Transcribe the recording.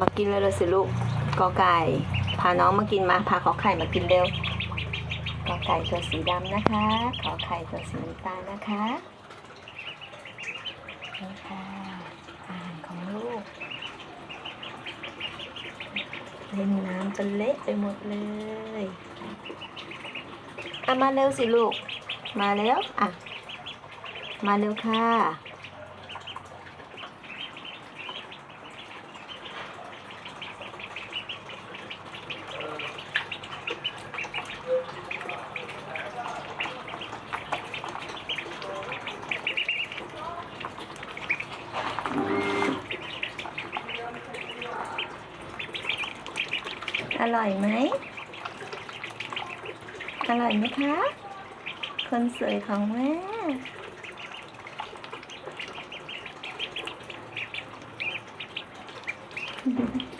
มากินเลยเลยสิลูกกอไก่ พาน้องมากินมา พาขอไข่มากินเร็วกอไก่ตัวสีดำนะคะ ขอไข่ตัวสีน้ำตาลนะคะนี่ค่ะอาหารของลูกเล่นน้ำจนเละไปหมดเลยเอามาเร็วสิลูก มาแล้วอะ มาเร็วค่ะ อร่อยไหม อร่อยไหมคะ คนสวยของแม่อ